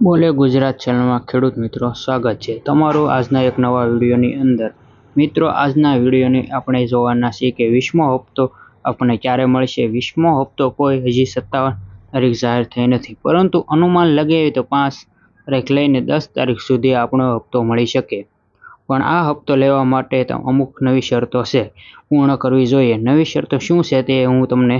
બોલે ગુજરાત ચેનલમાં ખેડૂત મિત્રો, સ્વાગત છે તમારું આજના એક નવા વિડીયોની અંદર. મિત્રો, આજના વિડીયોની આપણે જોવાના છીએ કે વીસમો હપ્તો આપણને ક્યારે મળશે? વીસમો હપ્તો કોઈ હજી સત્તાવન તારીખ જાહેર થઈ નથી, પરંતુ અનુમાન લગે તો પાંચ તારીખ લઈને દસ તારીખ સુધી આપણો હપ્તો મળી શકે. પણ આ હપ્તો લેવા માટે અમુક નવી શરતો છે, પૂર્ણ કરવી જોઈએ. નવી શરતો શું છે તે હું તમને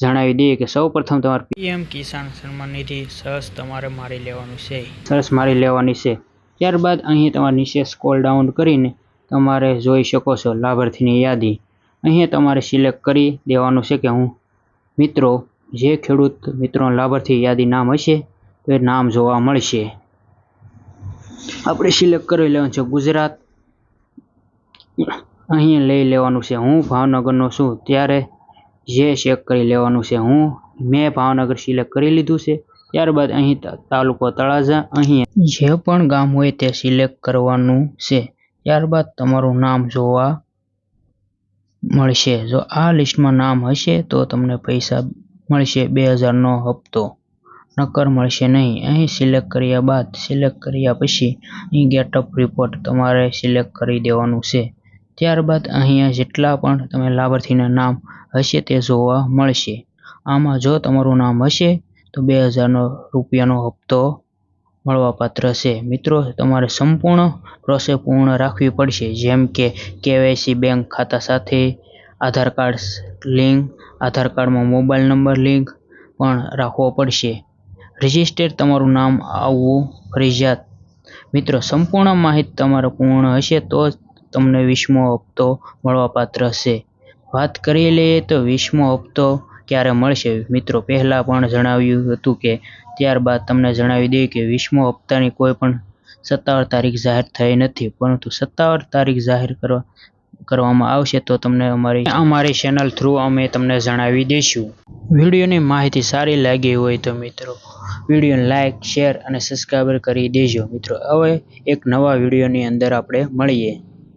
જણાવી દઈએ કે સૌ પ્રથમ તમારે પીએમ કિસાન સન્માન નિધિ સરસ તમારે મારી લેવાનું છે. સરસ મારી લેવાની છે. ત્યારબાદ અહીં તમારે નીચે સ્કોલ ડાઉન કરીને તમારે જોઈ શકો છો લાભાર્થીની યાદી. અહીંયા તમારે સિલેક્ટ કરી દેવાનું છે કે હું મિત્રો જે ખેડૂત મિત્રો લાભાર્થી યાદી નામ હશે તો એ નામ જોવા મળશે. આપણે સિલેક્ટ કરી લેવાનું છે ગુજરાત. અહીં લઈ લેવાનું છે. હું ભાવનગરનો છું. ત્યારે જે ચેક કરી લેવાનું છે હું. મેં ભાવનગર સિલેક્ટ કરી લીધું છે. ત્યારબાદ અહીં તા- તાલુકો તળાજા, અહીં જે પણ ગામ હોય તે સિલેક્ટ કરવાનું છે. ત્યારબાદ તમારું નામ જોવા મળશે. જો આ લિસ્ટમાં નામ હશે તો તમને પૈસા મળશે બે હજારનો હપ્તો. નકર મળશે નહીં. અહીં સિલેક્ટ કર્યા બાદ સિલેક્ટ કર્યા પછી અહીં ગેટઅપ રિપોર્ટ તમારે સિલેક્ટ કરી દેવાનું છે. ત્યારબાદ અહીંયા જેટલા પણ તમે લાભાર્થીના નામ હશે તે જોવા મળશે. આમાં જો તમારું નામ હશે, તો બે હજારનો રૂપિયાનો હપ્તો મળવાપાત્ર છે. મિત્રો, તમારે સંપૂર્ણ પ્રોસેસ પૂર્ણ રાખવી પડશે. જેમ કે કેવાયસી બેંક ખાતા સાથે આધાર કાર્ડ લિંક, આધાર કાર્ડમાં મોબાઈલ નંબર લિંક પણ રાખવો પડશે. રજિસ્ટર તમારું નામ આવવું ફરજિયાત. મિત્રો, સંપૂર્ણ માહિતી તમારે પૂર્ણ હશે તો જ તમને વીસમો હપ્તો મળવાપાત્ર છે. વાત કરી લઈએ તો વીસમો હપ્તો ક્યારે મળશે? મિત્રો, પહેલાં પણ જણાવ્યું હતું કે ત્યારબાદ તમને જણાવી દઈએ કે વીસમો હપ્તાની કોઈ પણ સત્તાવાર તારીખ જાહેર થઈ નથી. પરંતુ સત્તાવાર તારીખ જાહેર કરવા, કરવામાં આવશે તો તમને અમારી અમારી ચેનલ થ્રુ અમે તમને જણાવી દઈશું. વિડીયોની માહિતી સારી લાગી હોય તો મિત્રો, વિડીયોને લાઇક શેર અને સબસ્ક્રાઈબર કરી દેજો. મિત્રો, હવે એક નવા વિડીયોની અંદર આપણે મળીએ.